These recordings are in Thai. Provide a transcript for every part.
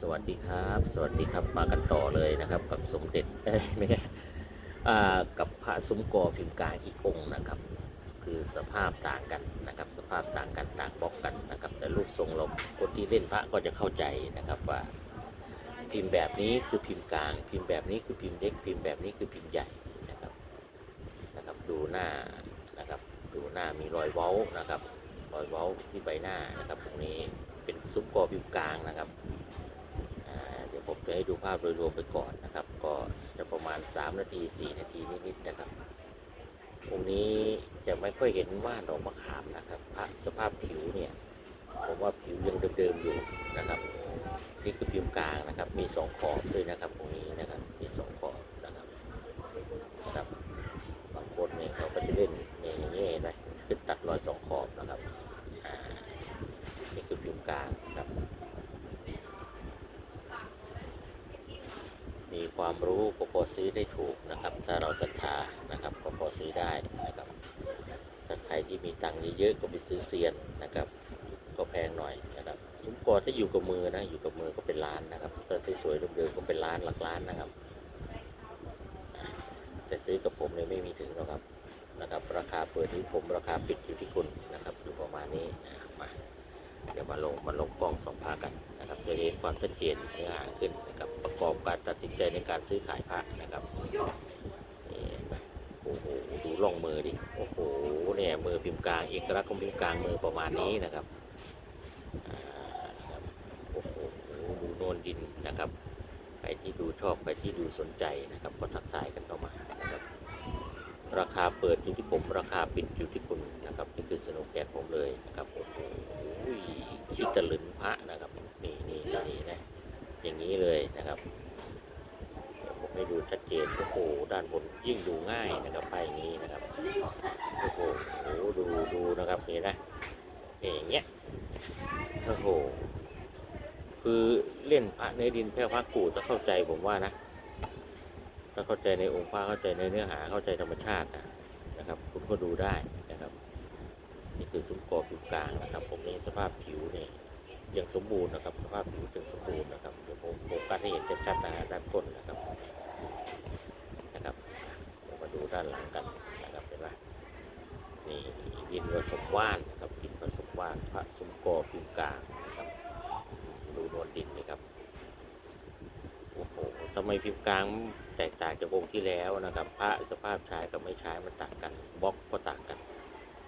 สวัสดีครับ สวัสดีครับมากันต่อเลยนะครับ กับสมเด็จไม่ใช่กับพระซุ้มกอพิมพ์กาอีกองนะครับ คือสภาพต่างกันนะครับ สภาพต่างกันต่างบล็อกกันนะครับ แต่รูปทรงเราคนที่เล่นพระก็จะเข้าใจนะครับว่า พิมพ์แบบนี้คือพิมพ์กลาง พิมพ์แบบนี้คือพิมพ์เล็ก พิมพ์แบบนี้คือพิมพ์ใหญ่นะครับนะครับ ดูหน้านะครับ ดูหน้ามีรอยเว้านะครับรอยเว้าที่ใบหน้านะครับ ตรงนี้เป็นซุ้มกอพิมพ์กลางนะครับ จะให้ดูภาพโดยรวมไปก่อนนะครับ ก็จะประมาณ 3 นาที 4 นาทีนิดๆนะครับองค์นี้จะไม่ค่อยเห็นว่านดอกมะขามนะครับสภาพผิวเนี่ยผมว่าผิวยังเดิมๆอยู่นะครับนี่คือพิมพ์กลางนะครับ มีสองขอบด้วยนะครับตรงนี้นะครับ มีสองขอบนะครับนะครับบางคนเนี่ยเขาก็จะเล่นเนี่ยอย่างนี้เห็นไหมขึ้นตัดรอยสองขอบนะครับอ่านี่คือพิมพ์กลางนะครับ มี ความรู้ก็พอซื้อได้ถูกนะครับ ถ้าเราศรัทธานะครับก็พอซื้อได้นะครับถ้าใครที่มีตังค์เยอะๆก็ไปซื้อเซียนนะครับ ก็แพงหน่อยนะครับซุ้มกอถ้าอยู่กับมือนะอยู่กับมือก็เป็นล้านนะครับถ้าสวยๆเดิมๆก็เป็นล้านหลักล้านนะครับแต่ซื้อกับผมเนี่ยไม่มีถึงหรอกครับนะครับ ราคาเปิดที่ผมราคาปิดอยู่ที่คุณนะครับอยู่ประมาณนี้มาเดี๋ยวมาลงมาลงกล้องสองพากัน จะเห็นความชัดเจนเนื้อหาขึ้นนะครับประกอบการตัดสินใจในการซื้อขายพระนะครับโอ้โหดูล่องมือดิโอ้โหเนี่ยมือพิมพ์กลางเอกลักษณ์ของพิมพ์กลางมือประมาณนี้นะครับโอ้โหดูโนนดินนะครับใครที่ดูชอบใครที่ดูสนใจนะครับก็ทักทายกันเข้ามานะครับราคาเปิดอยู่ที่ผมราคาปิดอยู่ที่คุณนะครับนี่คือสนุกแกนผมเลยนะครับโอ้โหคิดตะลึงพระนะครับ นี่นี่นี่นะ อย่างนี้เลยนะครับเดี๋ยวผมให้ดู ชัดเจนโอ้โหด้านบนยิ่งดูง่ายนะครับไปอย่างนี้นะครับโอ้โหดูดูนะครับนี่นะนี่อย่างเงี้ยโอ้โหคือเล่นพระเนื้อดินแพ้พระกูจะเข้าใจผมว่านะถ้าเข้าใจในองค์พระเข้าใจในเนื้อหาเข้าใจธรรมชาตินะนะครับ คุณก็ดูได้นะครับ นี่คือซุ้มกอผิวกลางนะครับ ผมนี้สภาพผิวเนี่ยยังสมบูรณ์นะครับ สภาพผิวยังสมบูรณ์นะครับเดี๋ยวผมโฟกัสให้เห็นชัดๆนะฮะด้านก้นนะครับ นะครับมาดูด้านหลังกันนะครับเห็นไหมนี่ดินผสมว่านนะครับดินผสมว่านพระซุ้มกอผิวกลางนะครับ ดูนดินนี่ครับโอ้โหทำไมพิมกลางแตกต่างจากองค์ที่แล้วนะครับ พระสภาพใช้กับไม่ใช้มันต่างกันบล็อกก็ต่างกัน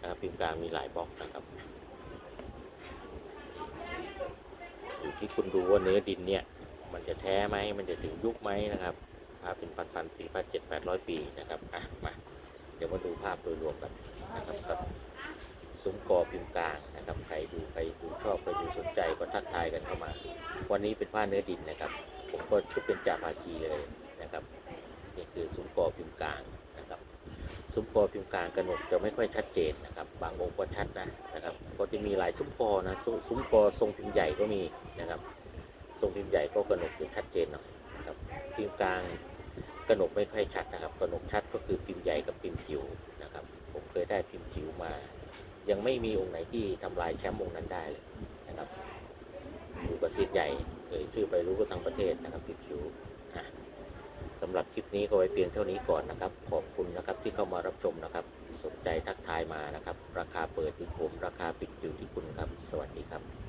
นะครับพิมกลางมีหลายบล็อกนะครับอยู่ที่คุณดูว่าเนื้อดินเนี่ย มันจะแท้ไหมมันจะถึงยุคไหมนะครับ ภาพเป็นพันพันปีพันเจ็ดแปดร้อยปีนะครับอะมาเดี๋ยวมาดูภาพโดยรวมกันนะครับกับซุ้มกอพิมพ์กลางนะครับใครดูใครดูชอบใครดูสนใจก็ทักทายกันเข้ามา วันนี้เป็นผ้าเนื้อดินนะครับ ผมก็ชุดเป็นจ่าภาคีเลยนะครับนี่คือซุ้มกอพิมพ์กลางนะครับซุ้มกอพิมพ์กลางกระหนกจะไม่ค่อยชัดเจนนะครับ บางองค์ก็ชัดนะนะครับก็จะมีหลายซุ้มกอนะซุ้มกอทรงพิมพ์ใหญ่ก็มีนะครับ ทรงพิมพ์ใหญ่ก็กระหนกจะชัดเจนหน่อย นะครับพิมพ์กลางกระหนกไม่ค่อยชัดนะครับกระหนกชัดก็คือพิมพ์ใหญ่กับพิมพ์จิ๋วนะครับ ผมเคยได้พิมพ์จิ๋วมา ยังไม่มีองค์ไหนที่ทำลายแชมป์องค์นั้นได้เลยนะครับอยู่กับซีดใหญ่เอ่ยชื่อไปรู้ก็ทั้งประเทศนะครับพิมพ์จิ๋วสำหรับคลิปนี้ก็ไว้เพียงเท่านี้ก่อนนะครับ ขอบคุณนะครับที่เข้ามารับชมนะครับ สนใจทักทายมานะครับ ราคาเปิดที่ผมราคาปิดอยู่ที่คุณครับ สวัสดีครับ